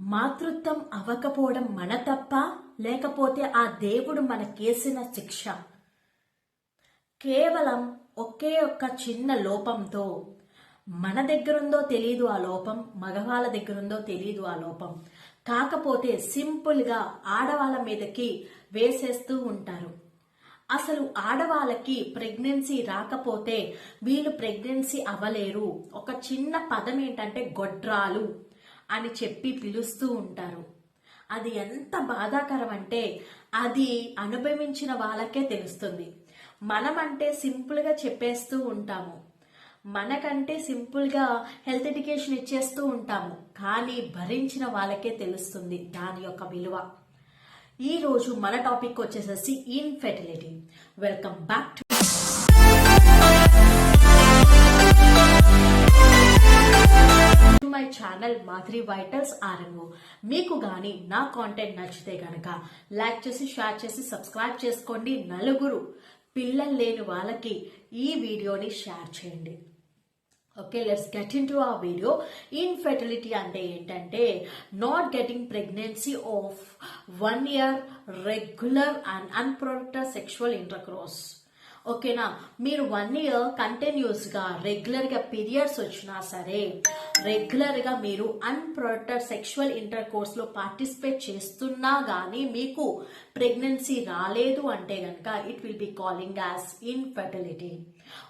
మాతృత్వం అవ్వకపోవడం మన తప్ప లేకపోతే ఆ దేవుడు మనకేసిన శిక్ష. కేవలం ఒకే ఒక్క చిన్న లోపంతో మన దగ్గరుందో తెలియదు ఆ లోపం మగవాళ్ళ దగ్గరుందో తెలియదు ఆ లోపం. కాకపోతే సింపుల్గా ఆడవాళ్ళ మీదకి వేసేస్తూ ఉంటారు. అసలు ఆడవాళ్ళకి ప్రెగ్నెన్సీ రాకపోతే వీళ్ళు ప్రెగ్నెన్సీ అవ్వలేరు. ఒక చిన్న పదం ఏంటంటే గొడ్రాలు. అని చెప్పి పిలుస్తూ ఉంటారు. అది ఎంత బాధాకరం అంటే అది అనుభవించిన వాళ్ళకే తెలుస్తుంది. మనమంటే సింపుల్గా చెప్పేస్తూ ఉంటాము. మనకంటే సింపుల్గా హెల్త్ ఎడ్యుకేషన్ ఇచ్చేస్తూ ఉంటాము. కానీ భరించిన వాళ్ళకే తెలుస్తుంది దాని యొక్క విలువ. ఈరోజు మన టాపిక్ వచ్చేసేసి infertility. Welcome back to my channel Madhuri vitals RMO. మీకు గాని నా కాంటెంట్ నచ్చితే గనక లైక్ చేసి షేర్ చేసి సబ్స్క్రైబ్ చేసుకోండి నలుగురు. పిల్లలు లేని వాళ్ళకి ఈ వీడియోని షేర్ చేయండి. Okay let's get in to ఆ వీడియో ఇన్ఫెర్టిలిటీ అంటే ఏంటంటే not getting pregnancy of one year regular and unprotected sexual intercourse ఓకేనా? మీరు వన్ ఇయర్ కంటిన్యూస్గా రెగ్యులర్గా పీరియడ్స్ వచ్చినా సరే రెగ్యులర్గా మీరు అన్ప్రొటెక్టెడ్ సెక్షువల్ ఇంటర్ కోర్స్లో పార్టిసిపేట్ చేస్తున్నా కానీ మీకు ప్రెగ్నెన్సీ రాలేదు అంటే కనుక it will be calling as infertility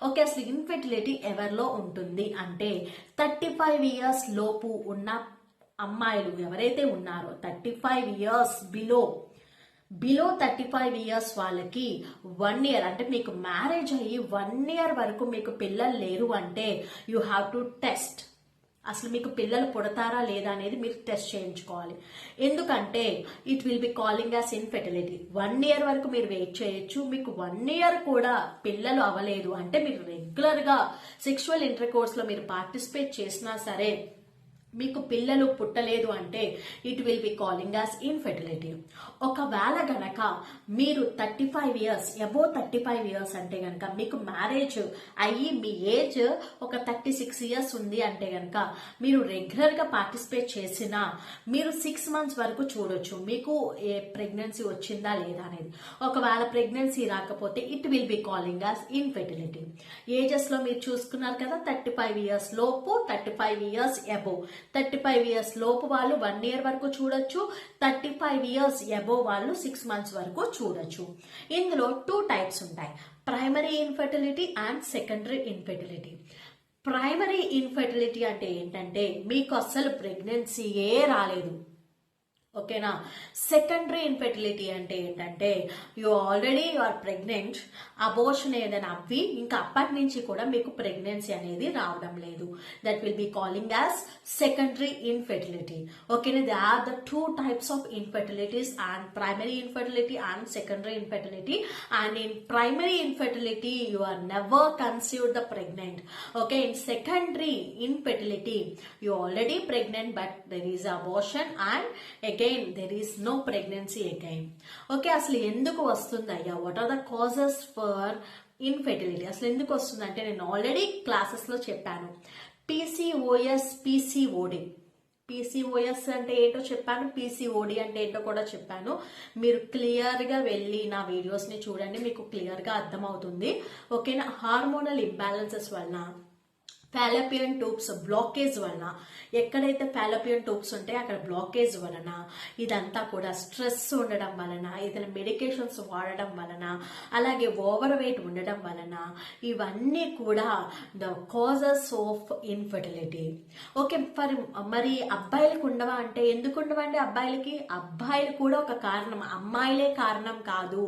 okay అసలు ఇన్ఫర్టిలిటీ ఎవరిలో ఉంటుంది అంటే థర్టీ ఫైవ్ ఇయర్స్ లోపు ఉన్న అమ్మాయిలు ఎవరైతే ఉన్నారో thirty five years below below thirty five years వాళ్ళకి వన్ ఇయర్ అంటే మీకు మ్యారేజ్ అయ్యి వన్ ఇయర్ వరకు మీకు పిల్లలు లేరు అంటే యూ హ్యావ్ టు టెస్ట్ అసలు మీకు పిల్లలు పుడతారా లేదా అనేది మీరు టెస్ట్ చేయించుకోవాలి. ఎందుకంటే it will be calling as infertility one year వరకు మీరు వెయిట్ చేయొచ్చు. మీకు వన్ ఇయర్ కూడా పిల్లలు అవ్వలేదు అంటే మీరు రెగ్యులర్గా సెక్షువల్ ఇంటర్ కోర్స్లో మీరు పార్టిసిపేట్ చేసినా సరే మీకు పిల్లలు పుట్టలేదు అంటే it will be calling as infertility ఒకవేళ గనక మీరు thirty five years above thirty five years అంటే గనక మీకు మ్యారేజ్ అయ్యి మీ ఏజ్ ఒక థర్టీ సిక్స్ ఇయర్స్ ఉంది అంటే గనక మీరు రెగ్యులర్గా పార్టిసిపేట్ చేసినా మీరు సిక్స్ మంత్స్ వరకు చూడొచ్చు మీకు ఏ ప్రెగ్నెన్సీ వచ్చిందా లేదా అనేది. ఒకవేళ ప్రెగ్నెన్సీ రాకపోతే it will be calling as infertility ఏజెస్లో మీరు చూసుకున్నారు కదా థర్టీ ఫైవ్ ఇయర్స్ లోపు thirty five years above thirty five years లోపు వాళ్ళు వన్ ఇయర్ వరకు చూడొచ్చు థర్టీ ఫైవ్ ఇయర్స్ అబోవ్ వాళ్ళు సిక్స్ మంత్స్ వరకు చూడొచ్చు. ఇందులో టూ టైప్స్ ఉంటాయి. Primary infertility and secondary infertility. Primary infertility అంటే ఏంటంటే మీకు అస్సలు ప్రెగ్నెన్సీయే రాలేదు. ఓకేనా? సెకండరీ ఇన్ఫెర్టిలిటీ అంటే ఏంటంటే you already you are pregnant abortion ఏదైనా అవ్వి ఇంకా అప్పటి నుంచి కూడా మీకు ప్రెగ్నెన్సీ అనేది రావడం లేదు. That will be calling as secondary infertility ఓకేనా? They are the two types of infertilities and primary infertility and secondary infertility and in primary infertility you are never conceived the pregnant okay in secondary infertility you already pregnant but there is abortion and again there is no pregnancy again okay అసలు ఎందుకు వస్తుంది అయ్యా? What are the causes for infertility అసలు ఎందుకు వస్తుంది అంటే నేను already క్లాసెస్లో చెప్పాను. పీసీఓఎస్ పీసీఓడి పీసీఓఎస్ అంటే ఏంటో చెప్పాను పీసీఓడి అంటే ఏంటో కూడా చెప్పాను. మీరు క్లియర్గా వెళ్ళి నా వీడియోస్ని చూడండి మీకు క్లియర్గా అర్థమవుతుంది. ఓకేనా హార్మోనల్ ఇంబ్యాలెన్సెస్ వలన. ఫాలోపియన్ ట్యూబ్స్ బ్లాకేజ్ వలన ఎక్కడైతే ఫాలోపియన్ ట్యూబ్స్ ఉంటాయో అక్కడ బ్లాకేజ్ వలన ఇదంతా కూడా స్ట్రెస్ ఉండడం వలన ఏదైనా మెడికేషన్స్ వాడడం వలన అలాగే ఓవర్ వెయిట్ ఉండడం వలన ఇవన్నీ కూడా the causes of infertility. Okay for మరి అబ్బాయిలకు ఉండవా అంటే ఎందుకు ఉండవండి అబ్బాయిలకి? అబ్బాయిలు కూడా ఒక కారణం అమ్మాయిలే కారణం కాదు.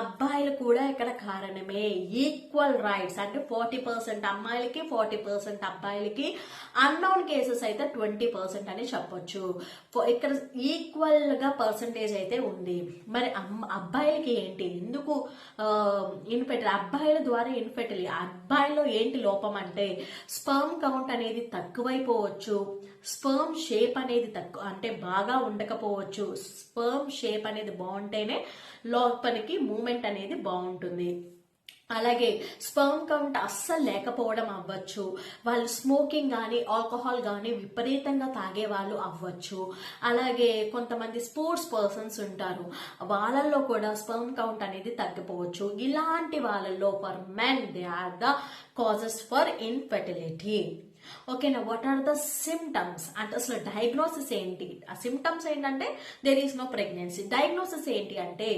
అబ్బాయిలు కూడా ఇక్కడ కారణమే ఈక్వల్ రైట్స్ అంటే ఫార్టీ పర్సెంట్ అమ్మాయిలకి ఫార్టీ పర్సెంట్ అబ్బాయిలకి అన్నౌన్ కేసెస్ అయితే ట్వంటీ పర్సెంట్ అని చెప్పొచ్చు. ఇక్కడ ఈక్వల్గా పర్సంటేజ్ అయితే ఉంది. మరి అబ్బాయిలకి ఏంటి? ఎందుకు ఇన్ఫెర్టిల్ అబ్బాయిల ద్వారా ఇన్ఫెర్టిల్ అబ్బాయిలో ఏంటి లోపం అంటే స్పర్మ్ కౌంట్ అనేది తక్కువైపోవచ్చు. స్పర్మ్ షేప్ అనేది తక్కువ అంటే బాగా ఉండకపోవచ్చు. స్పర్మ్ షేప్ అనేది బాగుంటేనే లోపలికి మూమెంట్ అనేది బాగుంటుంది. అలాగే స్పర్మ్ కౌంట్ అస్సలు లేకపోవడం అవ్వచ్చు. వాళ్ళు స్మోకింగ్ కానీ ఆల్కహాల్ కానీ విపరీతంగా తాగే వాళ్ళు అవ్వచ్చు. అలాగే కొంతమంది స్పోర్ట్స్ పర్సన్స్ ఉంటారు. వాళ్ళల్లో కూడా స్పర్మ్ కౌంట్ అనేది తగ్గిపోవచ్చు. ఇలాంటి వాళ్ళల్లో for men they are the causes for infertility. ఓకేనా వాట్ ఆర్ ద సిమ్టమ్స్ అంటే అసలు డయాగ్నోసిస్ ఏంటి? ఆ సిమ్టమ్స్ ఏంటంటే there is no pregnancy diagnosis ఏంటి అంటే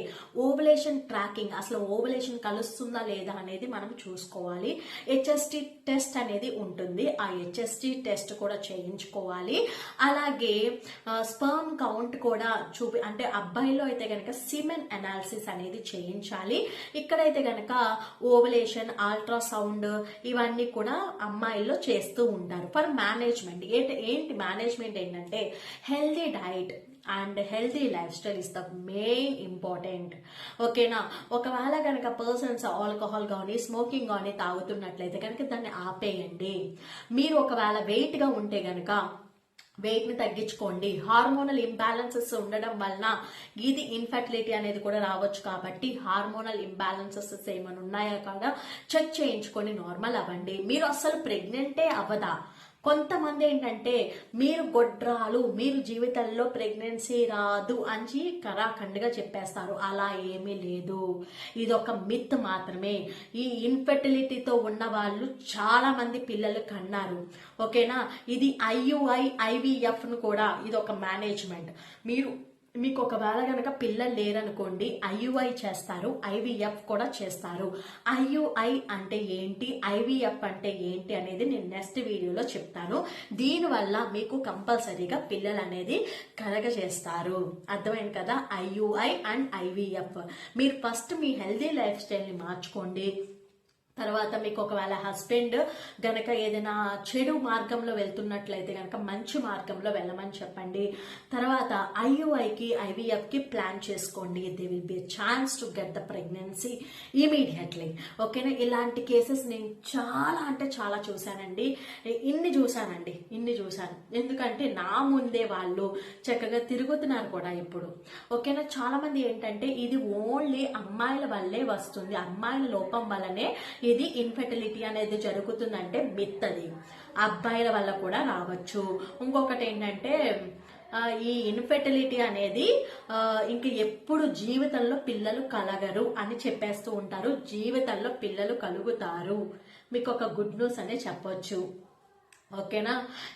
ఓవలేషన్ ట్రాకింగ్ అసలు ఓవలేషన్ కలుస్తుందా లేదా అనేది మనం చూసుకోవాలి. హెచ్ఎస్టి టెస్ట్ అనేది ఉంటుంది. ఆ హెచ్ఎస్టి టెస్ట్ కూడా చేయించుకోవాలి. అలాగే స్పర్మ్ కౌంట్ కూడా చూపి అంటే అబ్బాయిలో అయితే కనుక సిమెన్ అనాలిసిస్ అనేది చేయించాలి. ఇక్కడైతే కనుక ఓవలేషన్ అల్ట్రాసౌండ్ ఇవన్నీ కూడా అమ్మాయిల్లో చేస్తూ ఉంటారు ఉంటారు. ఫర్ మేనేజ్మెంట్ ఏంటి ఏంటి మేనేజ్మెంట్ ఏంటంటే healthy diet and healthy lifestyle is the main important ఓకేనా ఒకవేళ కనుక పర్సన్స్ ఆల్కహాల్ కానీ స్మోకింగ్ కానీ తాగుతున్నట్లయితే కనుక దాన్ని ఆపేయండి. మీరు ఒకవేళ వెయిట్గా ఉంటే కనుక వెయిట్ని తగ్గించుకోండి. హార్మోనల్ ఇంబ్యాలెన్సెస్ ఉండడం వలన ఇది ఇన్ఫర్టిలిటీ అనేది కూడా రావచ్చు కాబట్టి హార్మోనల్ ఇంబ్యాలెన్సెస్ ఏమైనా ఉన్నాయా కాదా? చెక్ చేయించుకొని నార్మల్ అవ్వండి. మీరు అసలు ప్రెగ్నెంటే అవ్వదా? కొంతమంది ఏంటంటే మీరు గొడ్రాలు మీరు జీవితంలో ప్రెగ్నెన్సీ రాదు అని కరాఖండ్గా చెప్పేస్తారు. అలా ఏమీ లేదు. ఇది ఒక మిత్ మాత్రమే. ఈ ఇన్ఫెర్టిలిటీతో ఉన్న వాళ్ళు చాలా మంది పిల్లలు కన్నారు. ఓకేనా? ఇది ఐయుఐ ఐవిఎఫ్ను కూడా ఇది ఒక మేనేజ్మెంట్ మీరు మీకు ఒకవేళ కనుక పిల్లలు లేరనుకోండి ఐయుఐ చేస్తారు ఐవిఎఫ్ కూడా చేస్తారు. ఐయుఐ అంటే ఏంటి ఐవీఎఫ్ అంటే ఏంటి అనేది నేను నెక్స్ట్ వీడియోలో చెప్తాను. దీనివల్ల మీకు కంపల్సరీగా పిల్లలు అనేది కలగజేస్తారు. అర్థమైంది కదా? ఐయుఐ అండ్ ఐవీఎఫ్ మీరు ఫస్ట్ మీ హెల్దీ లైఫ్ స్టైల్ని మార్చుకోండి. తర్వాత మీకు ఒకవేళ హస్బెండ్ గనక ఏదైనా చెడు మార్గంలో వెళ్తున్నట్లయితే గనక మంచి మార్గంలో వెళ్ళమని చెప్పండి. తర్వాత ఐయుఐకి ఐవీఎఫ్కి ప్లాన్ చేసుకోండి. They will be chance to get the pregnancy immediately ఓకేనా ఇలాంటి కేసెస్ నేను చాలా అంటే చాలా చూశానండి. ఇన్ని చూశానండి. ఇన్ని చూశాను. ఎందుకంటే నా ముందే వాళ్ళు చక్కగా తిరుగుతున్నారు కూడా ఇప్పుడు. ఓకేనా చాలామంది ఏంటంటే ఇది ఓన్లీ అమ్మాయిల వల్లే వస్తుంది. అమ్మాయిల లోపం వల్లనే ఇది ఇన్ఫెర్టిలిటీ అనేది జరుగుతుందంటే మిత్ అది అబ్బాయిల వల్ల కూడా రావచ్చు. ఇంకొకటి ఏంటంటే ఈ ఇన్ఫెర్టిలిటీ అనేది ఇంక ఎప్పుడు జీవితంలో పిల్లలు కలగరు అని చెప్పేస్తూ ఉంటారు. జీవితంలో పిల్లలు కలుగుతారు. మీకు ఒక గుడ్ న్యూస్ అనే చెప్పొచ్చు. ఓకేనా?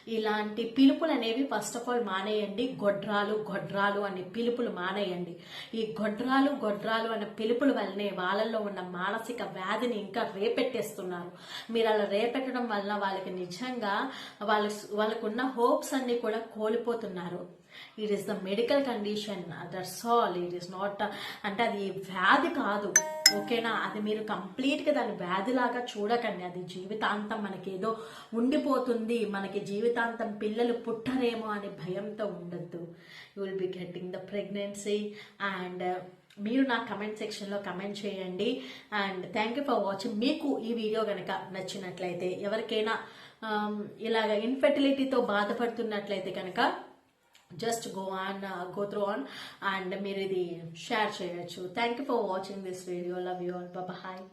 ఇలాంటి పిలుపులు అనేవి ఫస్ట్ ఆఫ్ ఆల్ మానేయండి. గొడ్రాలు గొడ్రాలు అనే పిలుపులు మానేయండి. ఈ గొడ్రాలు గొడ్రాలు అనే పిలుపుల వల్లనే వాళ్ళల్లో ఉన్న మానసిక వ్యాధిని ఇంకా రేపెట్టేస్తున్నారు. మీరు అలా రేపెట్టడం వల్ల వాళ్ళకి నిజంగా వాళ్ళ వాళ్ళకున్న హోప్స్ అన్ని కూడా కోల్పోతున్నారు. It is the medical condition that's all it is not అంటే అది వ్యాధి కాదు. ఓకేనా? అది మీరు కంప్లీట్గా దాని వ్యాధిలాగా చూడకండి. అది జీవితాంతం మనకేదో ఏదో ఉండిపోతుంది. మనకి జీవితాంతం పిల్లలు పుట్టరేమో అనే భయంతో ఉండద్దు. You will be getting the pregnancy and మీరు నా కమెంట్ సెక్షన్లో కమెంట్ చేయండి. And thank you for watching మీకు ఈ వీడియో కనుక నచ్చినట్లయితే ఎవరికైనా um, ఇలాగ ఇన్ఫెర్టిలిటీతో బాధపడుతున్నట్లయితే కనుక just go on go through on and మీరు ఇది షేర్ చేయొచ్చు thank you for watching this video love you all bye